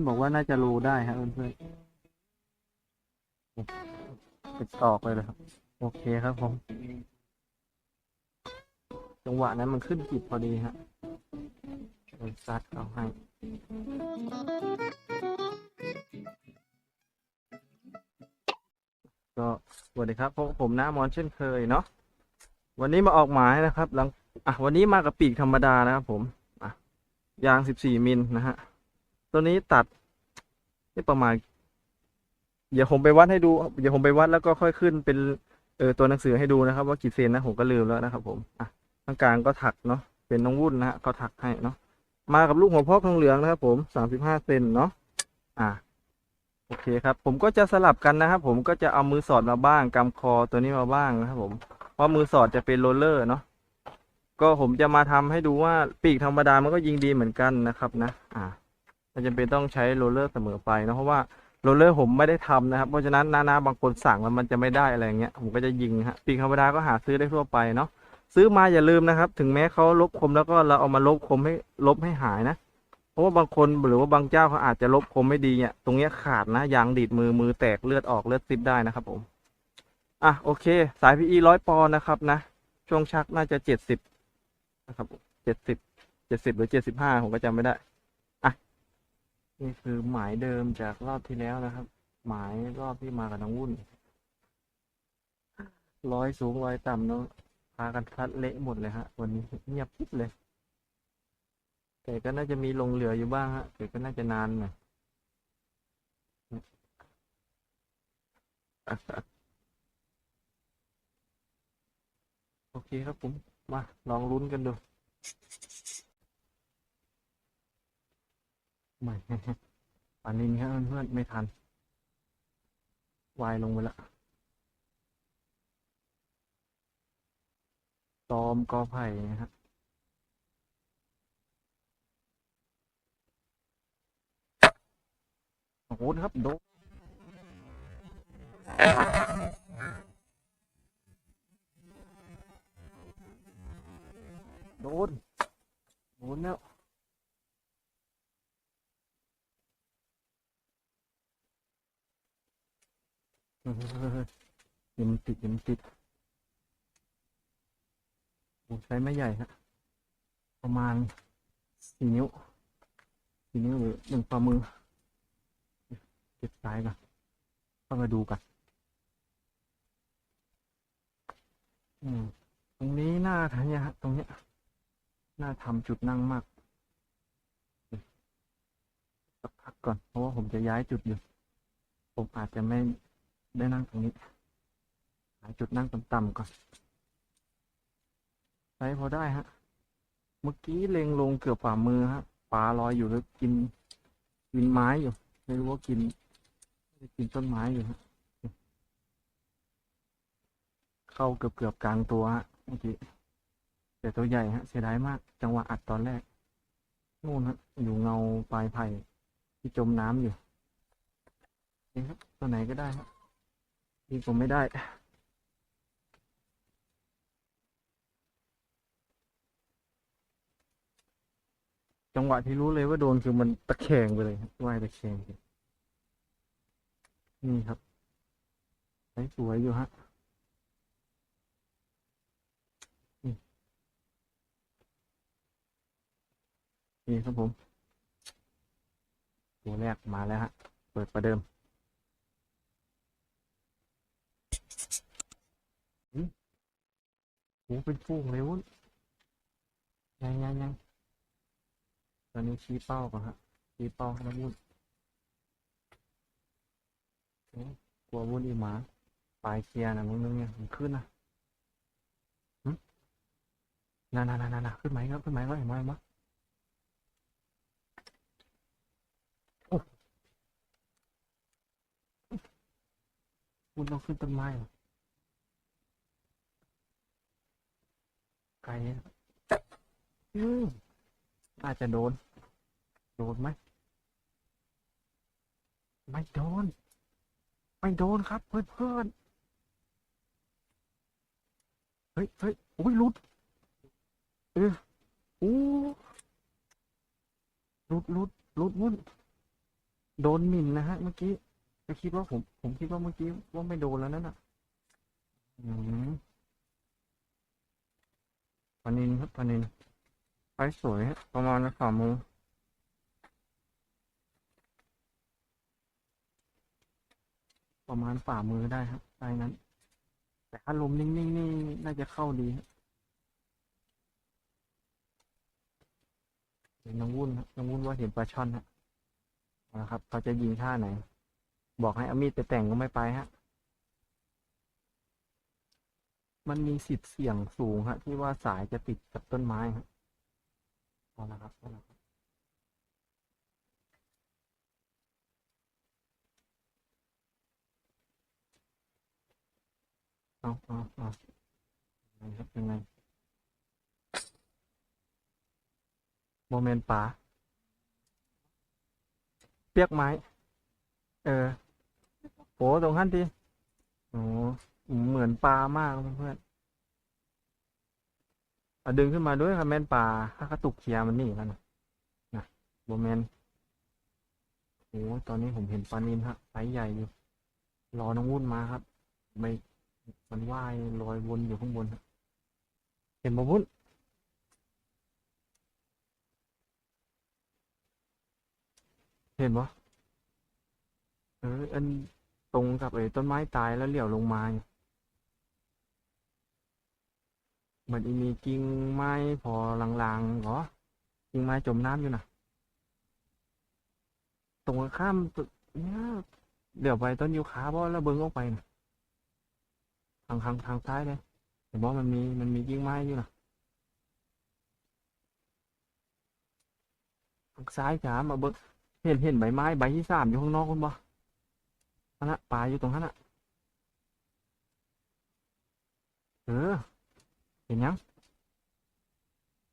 นบอกว่าน่าจะรูได้ฮะเพื่อนๆติดตอกเลยนะครับ โอเคครับผม จังหวะนั้นมันขึ้นจิบพอดีฮะเลยซัดเอาให้ก็สวัสดีครับพบกับผมน้ามอนเช่นเคยเนาะวันนี้มาออกหมายนะครับหลังอะวันนี้มากับปีกธรรมดานะครับผมอะยาง 14 มิลนะฮะ ตัวนี้ตัดนี่ประมาณ เดี๋ยวผมไปวัดให้ดู เดี๋ยวผมไปวัดแล้วก็ค่อยขึ้นเป็นเออตัวหนังสือให้ดูนะครับ ว่ากี่เซนนะผมก็ลืมแล้วนะครับ ผมอะทางกลางก็ถักเนาะเป็นน้องวุ่นนะฮะเขาถักให้เนาะมากับลูกหัวพอกทองเหลืองนะครับ ผม35เซนเนาะอะโอเคครับ ผมก็จะสลับกันนะครับผมก็จะเอามือสอดมาบ้างกำคอตัวนี้มาบ้างนะครับ ผมเพราะมือสอดจะเป็นโรลเลอร์เนาะก็ผมจะมาทำให้ดูว่าปีกธรรมดามันก็ยิงดีเหมือนกันนะครับนะ อ่า ไม่จำเป็นต้องใช้โรลเลอร์เสมอไปนะเพราะว่าโรลเลอร์ผมไม่ได้ทำนะครับ เพราะฉะนั้นน้าๆบางคนสั่งแล้วมันจะไม่ได้อะไรเงี้ยผมก็จะยิงฮะปีกธรรมดาก็หาซื้อได้ทั่วไปเนาะซื้อมาอย่าลืมนะครับ ถึงแม้เขาลบคมแล้วก็เราเอามาลบคมให้ลบให้หายนะ เพราะว่าบางคนหรือว่าบางเจ้าเขาอาจจะลบคมไม่ดีเนี่ยตรงเนี้ยขาดนะยางดีดมือมือแตกเลือดออกเลือดซิบได้นะครับผมอะโอเค สาย PE ร้อยปอนด์นะครับนะ ช่วงชักน่าจะเจ็ดสิบนะครับเจ็ดสิบเจ็ดสิบหรือเจ็ดสิบห้าผมก็จำไม่ได้ นี่คือหมายเดิมจากรอบที่แล้วนะครับ หมายรอบที่มากับน้องวุ่นร้อยสูงร้อยต่ำเนาะพากันพัดเละหมดเลยฮะ วันนี้เงียบปิ๊บเลย แต่ก็น่าจะมีลงเหลืออยู่บ้างฮะแต่ก็น่าจะนานหน่อยโอเคครับผม มาลองลุ้นกันดู ไม่ปานนครับเพื่อนไม่ทัน วายลงไปละตอมกอไผ่นะฮะโอ้โหนครับ โดนโดนแล้ว เฮ้ยยังมันติดยังมันติดโอ้ใช้ไม่ใหญ่ฮะประมาณสี่นิ้วสี่นิ้วหรือหนึ่งฝ่ามือเก็บซ้ายก่อนต้องมาดูกันตรงนี้หน่าทำเนี่ยฮะตรงเนี้ยน่าทำจุดนั่งมากสักพักก่อน เพราะว่าผมจะย้ายจุดอยู่ ผมอาจจะไม่ ได้นั่งตรงนี้ หาจุดนั่งต่ำๆก่อนใช้พอได้ฮะ เมื่อกี้เล็งลงเกือบฝ่ามือฮะปลาลอยอยู่แล้วกิน กินไม้อยู่ ไม่รู้ว่ากิน กินต้นไม้อยู่ฮะ เข้าเกือบเกือบๆกลางตัวฮะเมื่อกี้แต่ตัวใหญ่ฮะ เสียดายมาก จังหวะอัดตอนแรกนู่นฮะ อยู่เงาปลายไผ่ที่จมน้ำอยู่นี่ครับตัวไหนก็ได้ครับ ที่ผมไม่ได้จังหวะที่รู้เลยว่าโดนคือมันตะแคงไปเลยครับว่ายตะแคงนี่ครับใช้สวยอยู่ฮะนี่ครับผมตัวแรกมาแล้วฮะ เปิดประเดิมหึโหเป็นฟูงเลยวุ้นยังยังยังตอนนี้ชี้เป้าก่อนฮะชี้เป้าให้นะวุ้นกลัววุ่นอีหมาปลายเคลียร์นะมึงนึงเนี่ยมันขึ้นนะน่าน่าน่าน่าขึ้นไหมครับขึ้นไหมก็เห็นไหมมั้ยโอ้คุณต้องขึ้นต้นไม้เหรอไก ลอะอืมอาจะโดน โดนไหม ไม่โดน ไม่โดนครับเพื่อนเพื่อนเฮ้ยเฮ้ยโอ้ยลุด เออโอ้ลุดลุดลุดวุ่นโดนหมิ่นนะฮะ เมื่อกี้ก็คิดว่าผม ผมคิดว่าเมื่อกี้ว่าไม่โดนแล้วนั่นน่ะ อืม ปานินครับปานินไซส์สวยฮะประมาณฝ่ามือประมาณฝ่ามือได้ครับไซส์นั้น แต่ถ้าลมนิ่งๆนี่น่าจะเข้าดีครับเห็นน้องวุ่นครับน้องวุ่นว่าเห็นปลาช่อนฮะเอาละครับเขาจะยิงท่าไหน บอกให้อามีดไปแต่งก็ไม่ไปฮะ มันมีสิทธิ์เสี่ยงสูงฮะที่ว่าสายจะติดกับต้นไม้ฮะเอาละครับเอาละครับเอาเอาเอายังไงครับยังไงโมเมนต์ป่าเปียกไม้ เออโหตรงขั้นทีโอ้ เหมือนปลามากเพื่อนๆเอดึงขึ้นมาด้วยครับแมนปลาถ้ากระตุกเคียมันนี่แล้วนะนะโมเมนต์โอ้ตอนนี้ผมเห็นปลานินฮะไซส์ใหญ่อยู่ รอน้องวุ่นมาครับ ไม่มันว่ายลอยวนอยู่ข้างบนเห็นบ่พุ่นเห็นบ่เอออันตรงกับไอ้ต้นไม้ตายแล้วเหลี่ยวลงมาเนี่ย เหมือนมีกิ่งไม้พอลางๆเหรอกิ่งไม้จมน้ำอยู่นะตรงข้ามตึกเนี่ยเดี๋ยวไปต้นยูคาบ่แล้วเบิ้งออกไปนะทางทางทางซ้ายเลยเห็นว่ามันมีมันมีกิ่งไม้อยู่นะทางซ้ายจ๋ามาเบิกเห็นเห็นใบไม้ใบที่สามอยู่ข้างนอกคุณบ่นั่นละปลาอยู่ตรงนั้นอะเออ เห็นยัง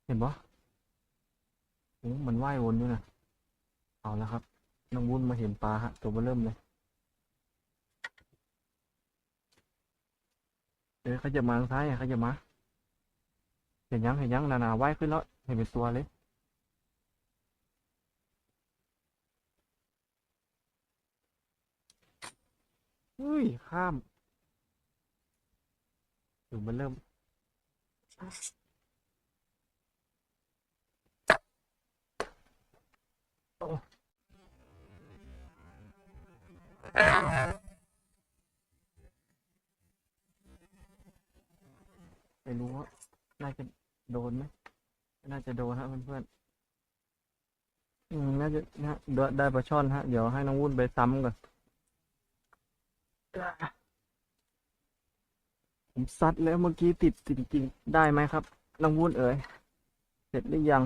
เห็นบ่โอ้มันว่ายวนอยู่นะเอาแล้วครับ น้องวุ้นมาเห็นปลาฮะ ตัวเบอเริ่มเลยเออเขาจะมาทางซ้ายเขาจะมา เห็นยัง เห็นยัง นานาว่ายขึ้นแล้ว เห็นเป็นตัวเลยอุ้ย ข้ามถึงมันเริ่ม ไม่รู้ว่าน่าจะโดนไหมน่าจะโดนฮะเพื่อนๆอืมน่าจะนะได้ได้ปลาช่อนฮะ เดี๋ยวให้น้องวุ่นไปซ้ำก่อน ผมซัดแล้วเมื่อกี้ติดจริงๆได้ไหมครับน้องวุ่นเอ๋ยเสร็จหรือยัง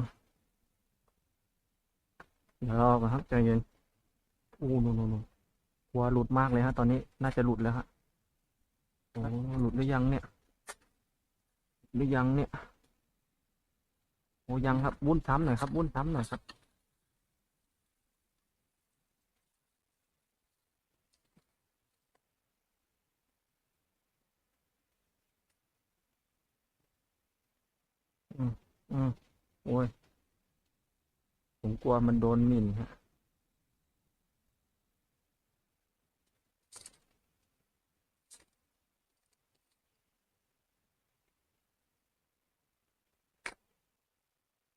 เดี๋ยวรอก่อนครับใจเย็นอู้นูนนนกลัวหลุดมากเลยฮะ ตอนนี้น่าจะหลุดแล้วฮะโอ้หลุดหรือยังเนี่ยหรือยังเนี่ยโอ้ยังครับวุ้นซ้ำหน่อยครับวุ้นซ้ำหน่อยครับ อืมโอ้ย ผมกลัวมันโดนหมิ่นฮะ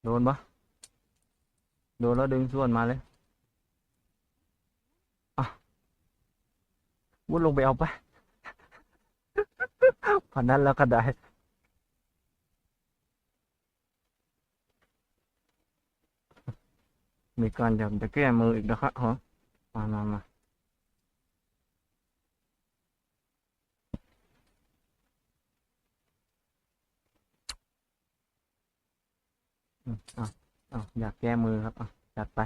โดนปะโดนแล้วดึงส่วนมาเลย อะวุ้นลงไปเอาไปพอนั้นแล้วก็ได้ มีการจะจะแก้มืออีกนะครับฮะมามามาอืมอะอะอยากแก้มือครับอะจัดไป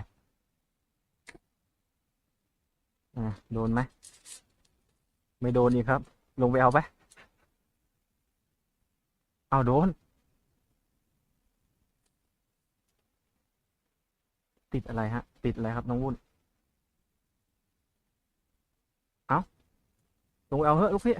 อะโดนไหมไม่โดนอีกครับ ลงไปเอาไปเอาโดน ติดอะไรฮะ ติดอะไรครับน้องวุ่น เอาลงเอาเถอะลูกพี่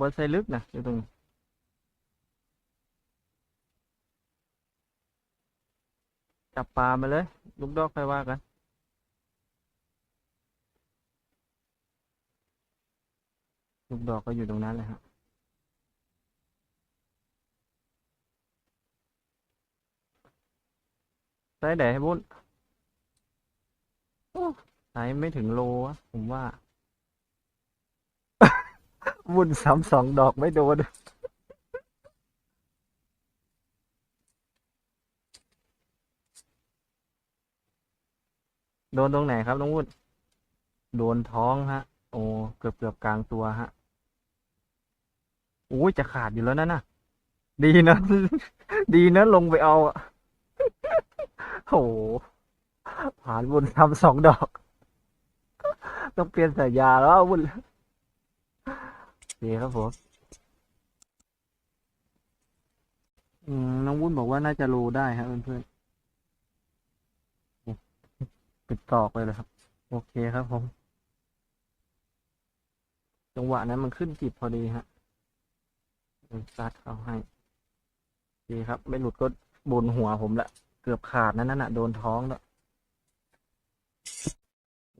บนไซลึกนะอยู่ตรงจับปลามาเลย ลูกดอกไปว่ากัน ลูกดอกก็อยู่ตรงนั้นเลยฮะไซส์ไหนให้บุญโอ้ไซส์ไม่ถึงโลอะผมว่า บุญซ้ำสองดอกไม่โดนโดนตรงไหนครับน้องวุฒิโดนท้องฮะ อ้เกือบเกือบกลางตัวฮะโอ้ยจะขาดอยู่แล้วนั่นน่ะ ดีนะ ดีนะลงไปเอาโอ้โหผ่านบุญทำสองดอก ต้องเปลี่ยนสายยาแล้วบุญดีครับผมอืมน้องวุ้นบอกว่าน่าจะรูได้ครับเพื่อนๆปิดตอกเลยเลยครับ โอเคครับผม จังหวะนั้นมันขึ้นจิบพอดีฮะซัดเข้าให้ ดีครับ ไม่หลุดก็บนหัวผมละ เกือบขาดนั่นน่ะ โดนท้องแล้ว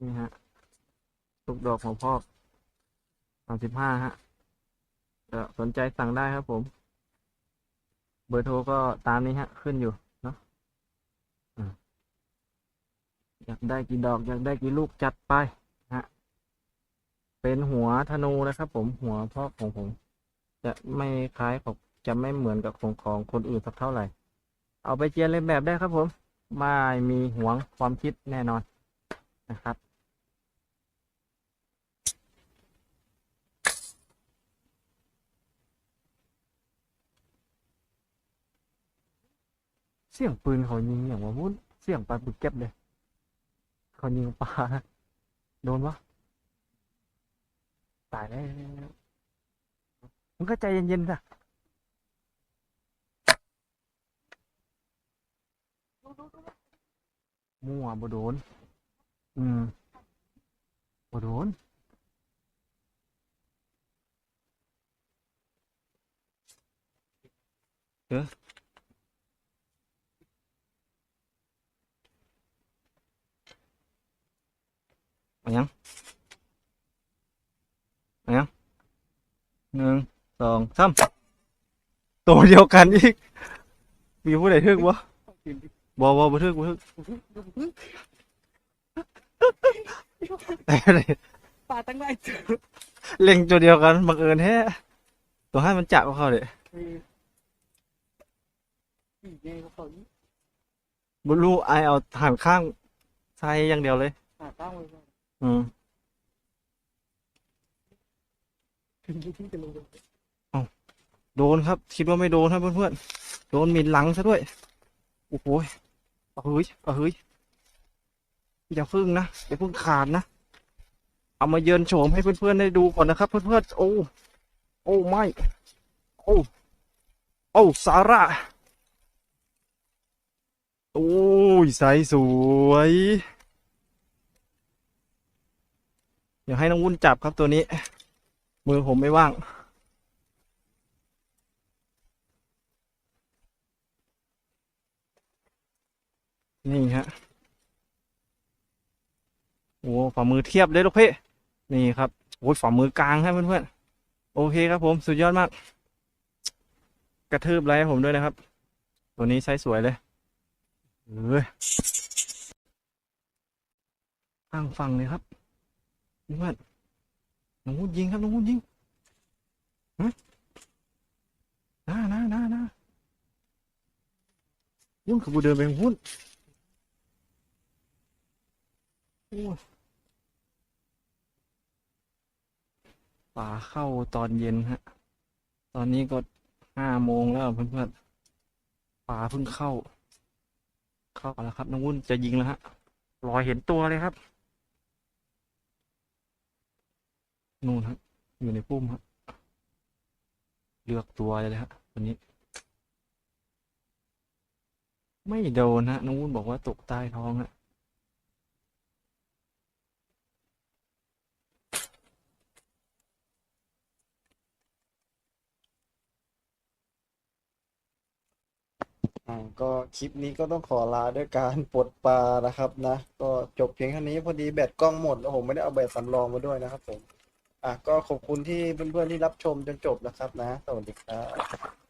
นี่ฮะลูกดอกของพ่อสามสิบห้าฮะสนใจสั่งได้ครับผม เบอร์โทรก็ตามนี้ฮะ ขึ้นอยู่เนาะอยากได้กี่ดอก อยากได้กี่ลูกจัดไป เป็นหัวธนูนะครับ ผมหัวพ่อของผม จะไม่คล้ายของจะไม่เหมือนกับของของคนอื่นสักเท่าไหร่ เอาไปเจียนเล่นแบบได้ครับ ผมไม่มีหวงความคิดแน่นอนนะครับเสียงปืนเขายิงอย่างว่าวุ่นเสียงปลาบึกเก็บเลย เขายิงปลาโดนวะ ตายแล้วมึงก็ใจเย็นๆสิมั่วบ่โดน อืมบ่โดนเออเอายัง เอายังหนึ่งสองสามตัวเดียวกันอีก มีผู้ใดทึกวะบอบอบ่ทึกบ่ทึกอะไรปลาตั้งไรเจอเล็งตัวเดียวกันบังเอิญแท้ตัวให้มันจับกับเขาเลยอีกไงก็เขานี่บุรู้ไอเอาหันข้างใส่อย่างเดียวเลยหาตั้งไว้ก่อนอืมถึงที่จะลงไป โดนครับ คิดว่าไม่โดนครับเพื่อนๆ โดนมินหลังซะด้วย โอ้โหยเอ้ยเอ้ยอย่าพึ่งนะอย่าพึ่งขาดนะ เอามาเยินโฉมให้เพื่อนๆได้ดูก่อนนะครับ เพื่อนๆ โอ้ โอ้ไม่ โอ้ โอ้สาระโอ้ยใสสวยอยาให้น้องวุ้นจับครับตัวนี้ มือผมไม่ว่าง นี่ฮะ โอ้ฝ่ามือเทียบเลยลูกพี่นี่ครับ โอ้ยฝ่ามือกลางครับเพื่อนๆ โอเคครับผม สุดยอดมาก กระทืบไลค์ผมด้วยนะครับ ตัวนี้ใช้สวยเลยเอ้ยตั้งฟังเลยครับเพื่อน น้องวุ้นยิงครับน้องวุ้นยิงฮะน้าน้าน้าน้าวุ้นขบูเดินไปวุ้นโอ้ป่าเข้าตอนเย็นฮะ ตอนนี้ก็ห้าโมงแล้วเพื่อนๆป่าเพิ่งเข้า เข้าแล้วครับน้องวุ่นจะยิงแล้วฮะรอยเห็นตัวเลยครับ นู่นฮะ อยู่ในปุ่มฮะ เลือกตัวเลยฮะวันนี้ ไม่โดนฮะน้องวุ่นบอกว่าตกใต้ท้องฮะก็คลิปนี้ก็ต้องขอลาด้วยการปลดปลานะครับนะ ก็จบเพียงเท่านี้พอดีแบตกล้องหมดแล้วผมไม่ได้เอาแบตสำรองมาด้วยนะครับผม อะก็ขอบคุณที่เพื่อนๆที่รับชมจนจบนะครับนะ สวัสดีครับ